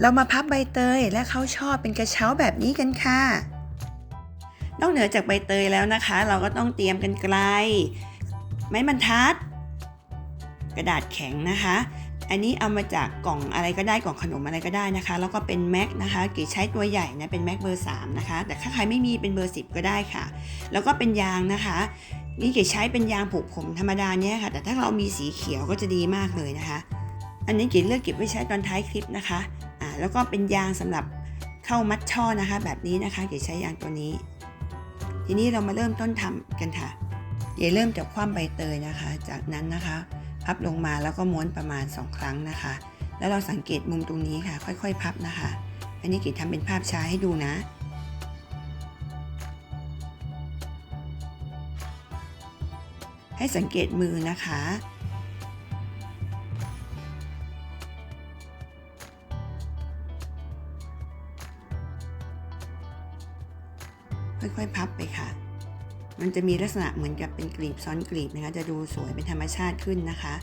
เรามาพับใบเตยและเขาชอบเป็นกระเช้าแบบนี้กันค่ะ นอกเหนือจากใบเตยแล้วนะคะ เราก็ต้องเตรียมกันไกล ไม้บรรทัด กระดาษแข็งนะคะ อันนี้เอามาจากกล่องอะไรก็ได้กล่องขนมอะไรก็ได้นะคะ แล้วก็เป็นแม็กนะคะเก๋ใช้ตัวใหญ่นะเป็นแม็กเบอร์3นะคะ แต่ถ้าใครไม่มีเป็นเบอร์ 10 ก็ได้ค่ะ แล้วก็เป็นยางนะคะนี่เก๋ใช้เป็นยางผูกผมธรรมดาเนี่ยค่ะ แต่ถ้าเรามีสีเขียวก็จะดีมากเลยนะคะ อันนี้เก๋เลือกเก็บไว้ใช้ตอนท้ายคลิปนะคะ แล้วก็เป็นยางสำหรับเข้ามัดช่อนะคะ แบบนี้นะคะเก๋ใช้ยางตัวนี้ ทีนี้เรามาเริ่มต้นทำกันค่ะเก๋เริ่มจากคว่ำใบเตยนะคะ จากนั้นนะคะพับลงมาแล้วก็ม้วนประมาณ 2 ครั้งนะคะ แล้วเราสังเกตมุมตรงนี้ค่ะ ค่อยๆ พับนะคะ อันนี้เก๋ทำเป็นภาพช้าให้ดูนะให้สังเกตมือนะคะ ค่อยๆ พับไปค่ะ มันจะมีลักษณะเหมือนกับเป็นกลีบซ้อนกลีบนะคะ จะดูสวยเป็นธรรมชาติขึ้นนะคะ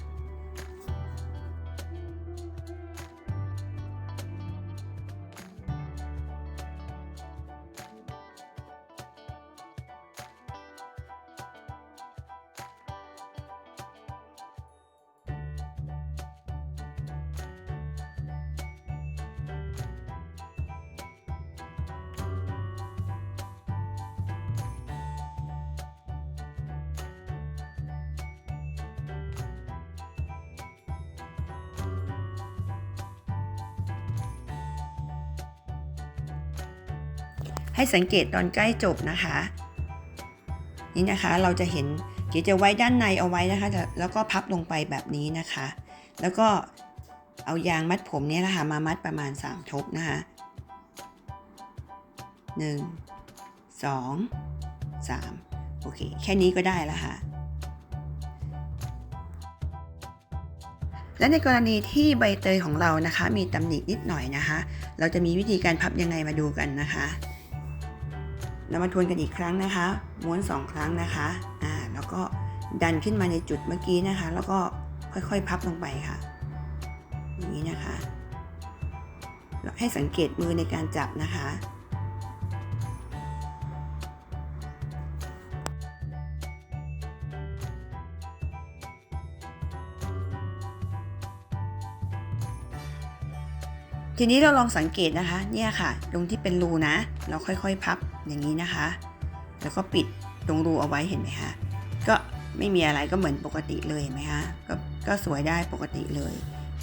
ให้สังเกตตอนใกล้จบนะคะ นี่นะคะเราจะเห็นเก๋จะไว้ด้านในเอาไว้นะคะแต่แล้วก็พับลงไปแบบนี้นะคะ แล้วก็เอายางมัดผมเนี่ยนะคะมามัดประมาณ 3 ทบนะคะ 1 2 3 โอเค แค่นี้ก็ได้แล้วค่ะ และในกรณีที่ใบเตยของเรานะคะ มีตำหนินิดหน่อยนะคะ เราจะมีวิธีการพับยังไงมาดูกันนะคะ เรามาทวนกันอีกครั้งนะคะ ม้วนสองครั้งนะคะอ่าแล้วก็ดันขึ้นมาในจุดเมื่อกี้นะคะ แล้วก็ค่อยๆพับลงไปค่ะ อย่างนี้นะคะ ให้สังเกตมือในการจับนะคะ ทีนี้เราลองสังเกตนะคะ เนี่ยค่ะ ตรงที่เป็นรูนะ เราค่อยๆพับอย่างนี้นะคะ แล้วก็ปิดตรงรูเอาไว้เห็นไหมคะ ก็ไม่มีอะไรก็เหมือนปกติเลยเห็นไหมคะก็ก็สวยได้ปกติเลย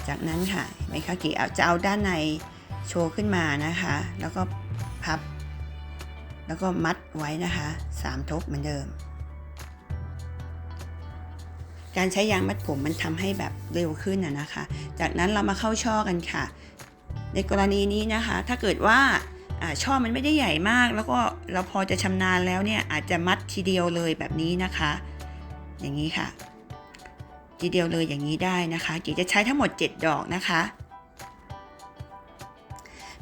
จากนั้นค่ะเห็นไหมคะเก๋เอาจะเอาด้านในโชว์ขึ้นมานะคะ แล้วก็พับ แล้วก็มัดไว้นะคะสามทบเหมือนเดิม การใช้ยางมัดผมมันทำให้แบบเร็วขึ้นนะนะคะ จากนั้นเรามาเข้าช่อกันค่ะ ในกรณีนี้นะคะ ถ้าเกิดว่าช่อมันไม่ได้ใหญ่มาก แล้วก็เราพอจะชำนาญแล้วเนี่ยอาจจะมัดทีเดียวเลยแบบนี้นะคะ อย่างนี้ค่ะ ทีเดียวเลยอย่างนี้ได้นะคะเก๋จะใช้ทั้งหมด 7 ดอกนะคะ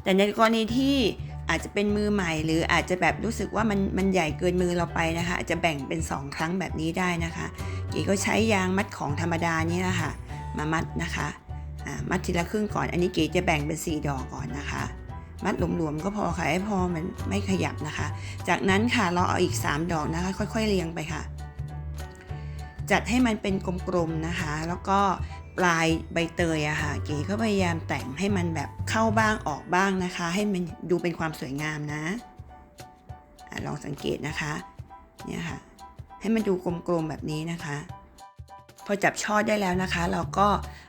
แต่ในกรณีที่อาจจะเป็นมือใหม่หรืออาจจะแบบรู้สึกว่ามันมันใหญ่เกินมือเราไปนะคะ อาจจะแบ่งเป็น 2 ครั้งแบบนี้ได้นะคะเก๋ก็ใช้ยางมัดของธรรมดานี่แหละค่ะมามัดนะคะ มัดทีละครึ่งก่อน อันนี้เก๋จะแบ่งเป็น 4 ดอกก่อนนะคะ มัดหลวมๆก็พอค่ะให้พอมันไม่ขยับนะคะ จากนั้นค่ะเราเอาอีก 3 ดอกนะคะ ค่อยๆเรียงไปค่ะ จัดให้มันเป็นกลมๆนะคะ แล้วก็ปลายใบเตยอะค่ะ เก๋ก็พยายามแต่งให้มันแบบเข้าบ้างออกบ้างนะคะ ให้มันดูเป็นความสวยงามนะอะลองสังเกตนะคะ เนี่ยค่ะ ให้มันดูกลมๆแบบนี้นะคะ พอจับช่อได้แล้วนะคะ เราก็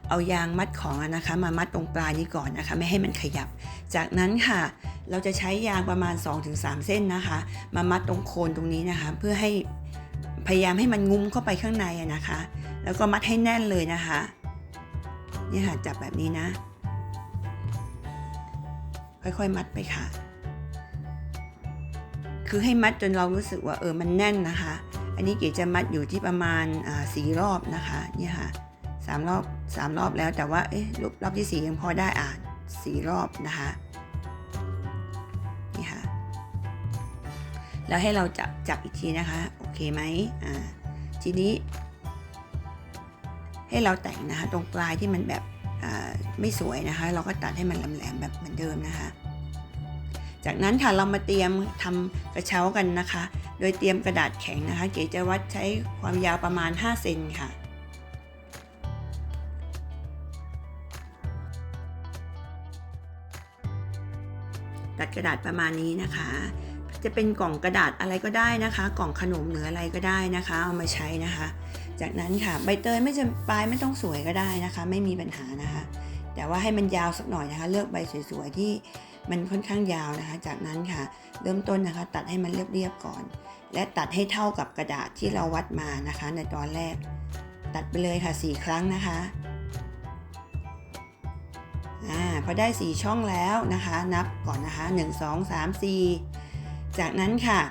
เอายางมัดของนะคะ มามัดตรงปลายนี้ก่อนนะคะ ไม่ให้มันขยับ จากนั้นค่ะ เราจะใช้ยางประมาณ 2-3 เส้นนะคะ มามัดตรงโคนตรงนี้นะคะ เพื่อให้พยายามให้มันงุ้มเข้าไปข้างในนะคะ แล้วก็มัดให้แน่นเลยนะคะนี่ค่ะจับแบบนี้นะ ค่อยๆมัดไปค่ะ คือให้มัดจนเรารู้สึกว่าเออมันแน่นนะคะ อันนี้เก๋จะมัดอยู่ที่ประมาณสี่รอบนะคะเนี่ยค่ะสามรอบสามรอบแล้วแต่ว่าเอ๊ะรอบรอบที่สี่ยังพอได้อ่านสี่รอบนะคะนี่ค่ะแล้วให้เราจับจับอีกทีนะคะโอเคไหมอ่าทีนี้ ให้เราแต่งนะคะ ตรงปลายที่มันแบบไม่สวยนะคะ เราก็ตัดให้มันแหลมๆแบบเหมือนเดิมนะคะ จากนั้นค่ะเรามาเตรียมทำกระเช้ากันนะคะ โดยเตรียมกระดาษแข็งนะคะ เก๋จะวัดใช้ความยาวประมาณ 5 เซนค่ะตัดกระดาษประมาณนี้นะคะ จะเป็นกล่องกระดาษอะไรก็ได้นะคะ กล่องขนมหรืออะไรก็ได้นะคะ เอามาใช้นะคะ จากนั้นค่ะใบเตยไม่จำปลายไม่ต้องสวยก็ได้นะคะ ไม่มีปัญหานะคะ แต่ว่าให้มันยาวสักหน่อยนะคะ เลือกใบสวยๆที่ มันค่อนข้างยาวนะคะ จากนั้นค่ะ เริ่มต้นนะคะ ตัดให้มันเรียบๆก่อน และตัดให้เท่ากับกระดาษที่เราวัดมานะคะ ในตอนแรก ตัดไปเลยค่ะ 4 ครั้งนะคะอ่าพอได้ 4 ช่องแล้วนะคะ นับก่อนนะคะ 1 2 3 4 จากนั้นค่ะ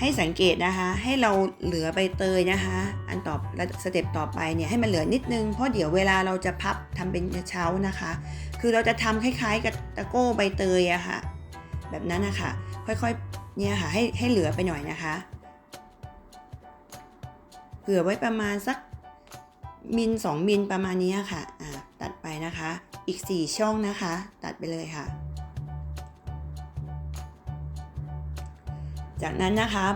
ให้สังเกตนะคะ ให้เราเหลือใบเตยนะคะ อันต่อและสเต็ปต่อไปเนี่ยให้มันเหลือนิดนึงเพราะเดี๋ยวเวลาเราจะพับทำเป็นเช้านะคะ คือเราจะทำคล้ายๆ กับตะโก้ใบเตยอะค่ะ แบบนั้นนะคะค่อยๆเนี่ยค่ะให้ให้เหลือไปหน่อยนะคะ เผื่อไว้ประมาณสักมิล2มิลประมาณนี้ค่ะอ่าตัดไปนะคะ อีก 4 ช่องนะคะ ตัดไปเลยค่ะ จากนั้นนะคะ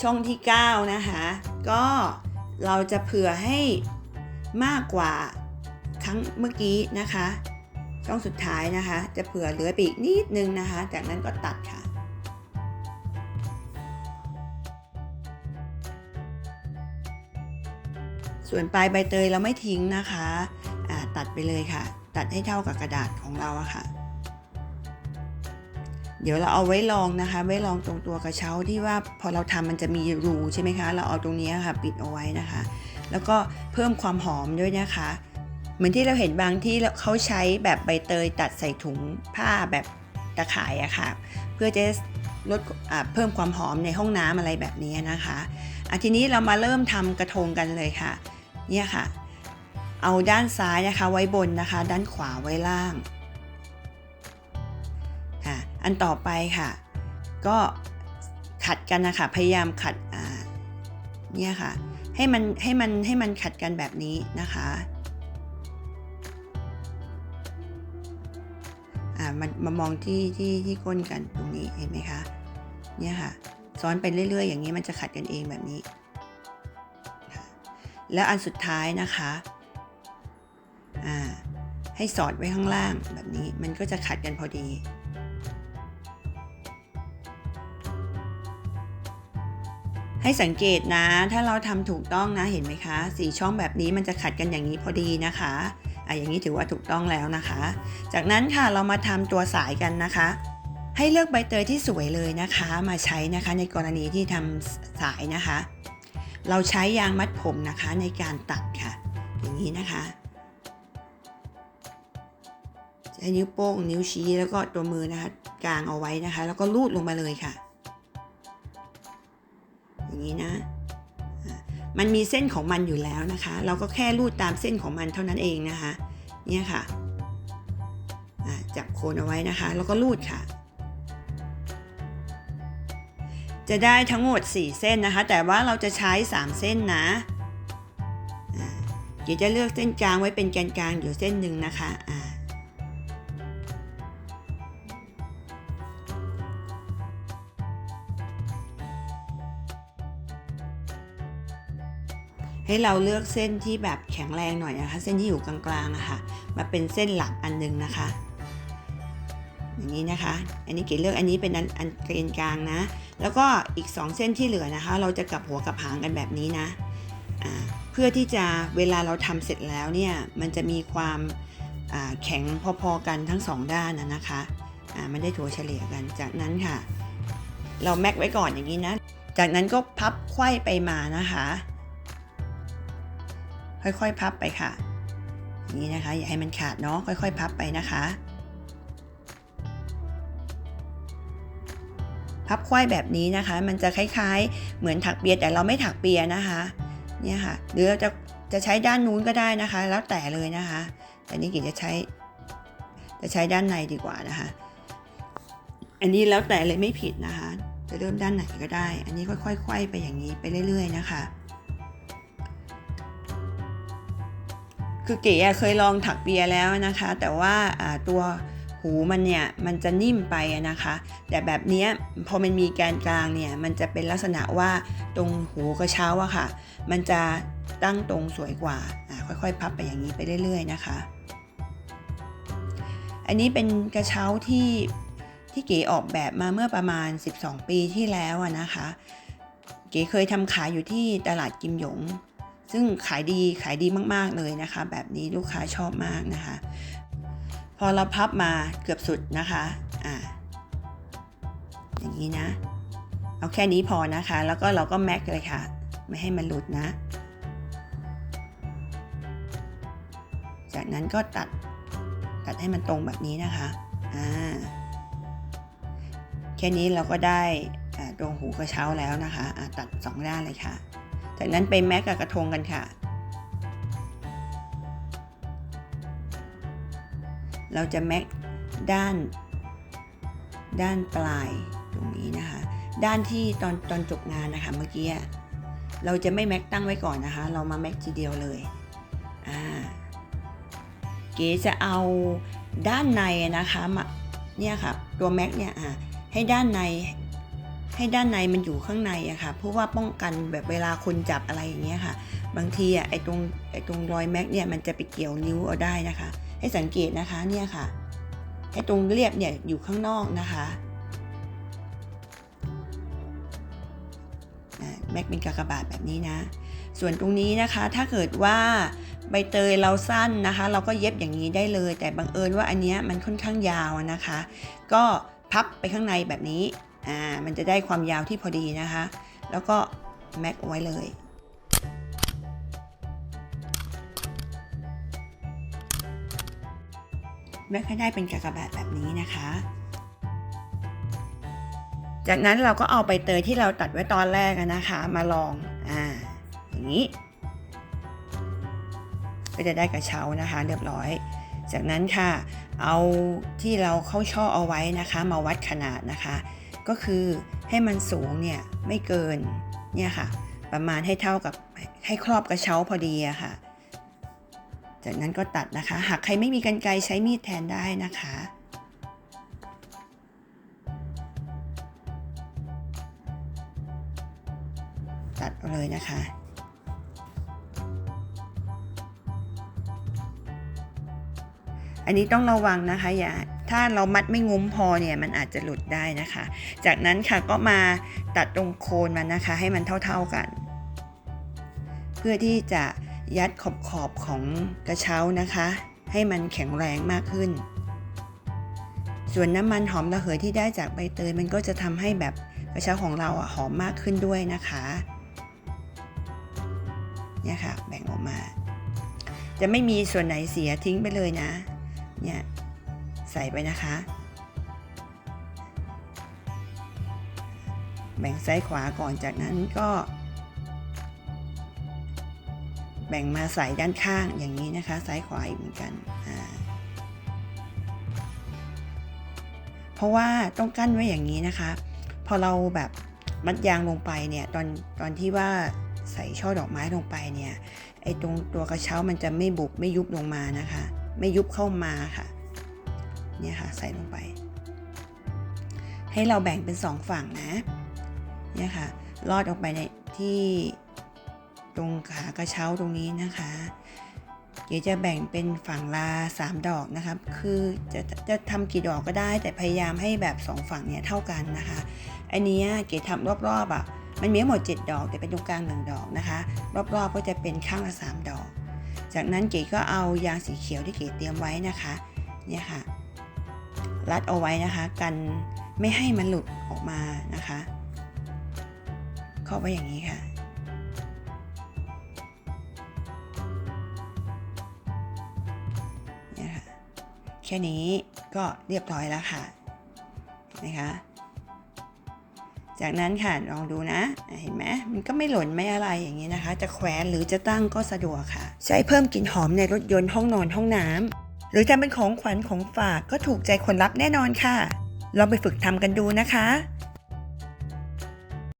ช่องที่ 9 นะคะ ก็เราจะเผื่อให้มากกว่าครั้งเมื่อกี้นะคะ ช่องสุดท้ายนะคะ จะเผื่อเหลือไปอีกนิดนึงนะคะ จากนั้นก็ตัดค่ะ ส่วนปลายใบเตยเราไม่ทิ้งนะคะตัดไปเลยค่ะ ตัดให้เท่ากับกระดาษของเราอะค่ะ เดี๋ยวเราเอาไว้ลองนะคะ ไว้ลองตรงตัวกระเช้าที่ว่าพอเราทำมันจะมีรูใช่ไหมคะ เราเอาตรงนี้ค่ะ ปิดเอาไว้นะคะ แล้วก็เพิ่มความหอมด้วยนะคะ เหมือนที่เราเห็นบางที่เขาใช้แบบใบเตยตัดใส่ถุงผ้าแบบตะข่ายอะค่ะ เพื่อจะลดเพิ่มความหอมในห้องน้ำอะไรแบบนี้นะคะอะทีนี้เรามาเริ่มทำกระทงกันเลยค่ะ เนี่ยค่ะ เอาด้านซ้ายนะคะไว้บนนะคะ ด้านขวาไว้ล่างอะอันต่อไปค่ะ ก็ขัดกันนะคะพยายามขัดเนี่ยค่ะให้มันให้มันให้มันขัดกันแบบนี้นะคะ มามามองที่ที่ที่ก้นกันตรงนี้เห็นไหมคะ เนี่ยค่ะ ซ้อนไปเรื่อย ๆ อย่างนี้มันจะขัดกันเองแบบนี้ แล้วอันสุดท้ายนะคะอ่าให้สอดไว้ข้างล่างแบบนี้มันก็จะขัดกันพอดีให้สังเกตนะ ถ้าเราทำถูกต้องนะ เห็นไหมคะ สีช่องแบบนี้มันจะขัดกันอย่างนี้พอดีนะคะ อะอย่างนี้ถือว่าถูกต้องแล้วนะคะ จากนั้นค่ะเรามาทำตัวสายกันนะคะ ให้เลือกใบเตยที่สวยเลยนะคะ มาใช้นะคะในกรณีที่ทำสายนะคะ เราใช้ยางมัดผมนะคะในการตัดค่ะ อย่างนี้นะคะใช้นิ้วโป้งนิ้วชี้แล้วก็ตัวมือนะคะกางเอาไว้นะคะ แล้วก็ลูดลงมาเลยค่ะ อย่างนี้นะ มันมีเส้นของมันอยู่แล้วนะคะ เราก็แค่ลูดตามเส้นของมันเท่านั้นเองนะคะ เนี่ยค่ะจับโคนเอาไว้นะคะ แล้วก็ลูดค่ะ จะได้ทั้งหมด 4 เส้นนะคะ แต่ว่าเราจะใช้ 3 เส้นนะเดี๋ยวจะเลือกเส้นกลางไว้เป็นแกนกลางอยู่เส้นหนึ่งนะคะ ให้เราเลือกเส้นที่แบบแข็งแรงหน่อยนะคะ เส้นที่อยู่กลางๆนะคะมาเป็นเส้นหลักอันหนึงนะคะอย่างนี้นะคะ อันนี้เก๋เลือกอันนี้เป็นอันอันเกรนกลางนะ แล้วก็อีก 2 เส้นที่เหลือนะคะ เราจะกลับหัวกับหางกันแบบนี้นะเพื่อที่จะเวลาเราทำเสร็จแล้วเนี่ยมันจะมีความแข็งพอๆกันทั้ง 2 ด้านนะนะคะมันได้ถั่วเฉลี่ยกันจากนั้นค่ะ เราแม็กไว้ก่อนอย่างนี้นะ จากนั้นก็พับไขว้ไปมานะคะ ค่อยๆ พับไปค่ะอย่างนี้นะคะ อย่าให้มันขาดเนาะค่อยๆ พับไปนะคะ พับควายแบบนี้นะคะ มันจะคล้ายๆ เหมือนถักเปียแต่เราไม่ถักเปียนะคะเนี่ยค่ะหรือเราจะจะใช้ด้านนู้นก็ได้นะคะ แล้วแต่เลยนะคะ แต่นี่กิจะใช้ จะใช้ด้านในดีกว่านะคะ อันนี้แล้วแต่เลยไม่ผิดนะคะ จะเริ่มด้านไหนก็ได้ อันนี้ค่อยๆควยไปอย่างนี้ไปเรื่อย ๆ นะคะ คือเก๋เคยลองถักเปียแล้วนะคะ แต่ว่าตัวหูมันเนี่ยมันจะนิ่มไปนะคะ แต่แบบนี้พอมันมีแกนกลางเนี่ยมันจะเป็นลักษณะว่าตรงหูกระเช้าอะค่ะ มันจะตั้งตรงสวยกว่าค่อยๆ พับไปอย่างนี้ไปเรื่อย ๆ นะคะ อันนี้เป็นกระเช้าที่ที่เก๋ออกแบบมาเมื่อประมาณ 12 ปีที่แล้วนะคะ เก๋เคยทำขายอยู่ที่ตลาดกิมหยง ซึ่งขายดีขายดีมากๆเลยนะคะ แบบนี้ลูกค้าชอบมากนะคะ พอเราพับมาเกือบสุดนะคะอ่าอย่างนี้นะ เอาแค่นี้พอนะคะ แล้วก็เราก็แม็กเลยค่ะ ไม่ให้มันหลุดนะ จากนั้นก็ตัดตัดให้มันตรงแบบนี้นะคะอ่าแค่นี้เราก็ได้ตรงหูกระเช้าแล้วนะคะ ตัดสองด้านเลยค่ะ จากนั้นไปแม็กกับกระทงกันค่ะ เราจะแม็กด้าน ด้านปลายตรงนี้นะคะ ด้านที่ตอนตอนจบงานนะคะเมื่อกี้เราจะไม่แม็กตั้งไว้ก่อนนะคะ เรามาแม็กทีเดียวเลยอ่าเก๋จะเอาด้านในนะคะมาเนี่ยค่ะตัวแม็กเนี่ยอ่าให้ด้านใน ให้ด้านในมันอยู่ข้างในอะค่ะ เพราะว่าป้องกันแบบเวลาคนจับอะไรอย่างเงี้ยค่ะ บางทีอะไอตรงไอตรงรอยแม็กเนี่ยมันจะไปเกี่ยวนิ้วเอาได้นะคะ ให้สังเกตนะคะเนี่ยค่ะไอตรงเรียบเนี่ยอยู่ข้างนอกนะคะแม็กเป็นกากบาทแบบนี้นะ ส่วนตรงนี้นะคะถ้าเกิดว่าใบเตยเราสั้นนะคะ เราก็เย็บอย่างนี้ได้เลย แต่บังเอิญว่าอันเนี้ยมันค่อนข้างยาวนะคะ ก็พับไปข้างในแบบนี้ อ่ามันจะได้ความยาวที่พอดีนะคะ แล้วก็แม็กไว้เลยแม็กให้ได้เป็นกากบาทแบบนี้นะคะ จากนั้นเราก็เอาใบเตยที่เราตัดไว้ตอนแรกนะคะมาลองอ่าอย่างนี้ ก็จะได้กระเช้านะคะเรียบร้อย จากนั้นค่ะ เอาที่เราเข้าช่อเอาไว้นะคะ มาวัดขนาดนะคะ ก็คือให้มันสูงเนี่ยไม่เกินเนี่ยค่ะ ประมาณให้เท่ากับให้ครอบกระเช้าพอดีอะค่ะ จากนั้นก็ตัดนะคะ หากใครไม่มีกันไกรใช้มีดแทนได้นะคะ ตัดเลยนะคะอันนี้ต้องระวังนะคะอย่า ถ้าเรามัดไม่งุ้มพอเนี่ยมันอาจจะหลุดได้นะคะ จากนั้นค่ะก็มาตัดตรงโคนมันนะคะ ให้มันเท่าๆกัน เพื่อที่จะยัดขอบขอบของกระเช้านะคะ ให้มันแข็งแรงมากขึ้น ส่วนน้ำมันหอมระเหยที่ได้จากใบเตยมันก็จะทำให้แบบกระเช้าของเราอะหอมมากขึ้นด้วยนะคะเนี่ยค่ะแบ่งออกมา จะไม่มีส่วนไหนเสียทิ้งไปเลยนะเนี่ย ใส่ไปนะคะ แบ่งซ้ายขวาก่อนจากนั้นก็ แบ่งมาใส่ด้านข้างอย่างนี้นะคะ ซ้ายขวาอีกเหมือนกันอ่าเพราะว่าต้องกั้นไว้อย่างนี้นะคะ พอเราแบบมัดยางลงไปเนี่ยตอนตอนที่ว่าใส่ช่อดอกไม้ลงไปเนี่ยไอ้ตรงตัวกระเช้ามันจะไม่บุบไม่ยุบลงมานะคะ ไม่ยุบเข้ามาค่ะ เนี่ยค่ะใส่ลงไป ให้เราแบ่งเป็นสองฝั่งนะเนี่ยค่ะลอดออกไปในที่ตรงขากระเช้าตรงนี้นะคะ เดี๋ยวจะแบ่งเป็นฝั่งละสามดอกนะครับ คือจะจะทำกี่ดอกก็ได้ แต่พยายามให้แบบสองฝั่งเนี่ยเท่ากันนะคะ อันเนี้ยเก๋ทำรอบๆอะมันมีหมด 7 ดอก แต่เป็นตรงกลางหนึ่งดอกนะคะ รอบๆก็จะเป็นข้างละ 3 ดอก จากนั้นเก๋ก็เอายางสีเขียวที่เก๋เตรียมไว้นะคะ เนี่ยค่ะ รัดเอาไว้นะคะกันไม่ให้มันหลุดออกมานะคะ เข้าไว้อย่างนี้ค่ะ เนี่ยค่ะ แค่นี้ก็เรียบร้อยแล้วค่ะนไหมคะ จากนั้นค่ะลองดูนะ เห็นไหมมันก็ไม่หล่นไม่อะไรอย่างนี้นะคะ จะแขวนหรือจะตั้งก็สะดวกค่ะ ใช้เพิ่มกลิ่นหอมในรถยนต์ห้องนอนห้องน้ำ หรือทำเป็นของขวัญของฝากก็ถูกใจคนรับแน่นอนค่ะ ลองไปฝึกทำกันดูนะคะ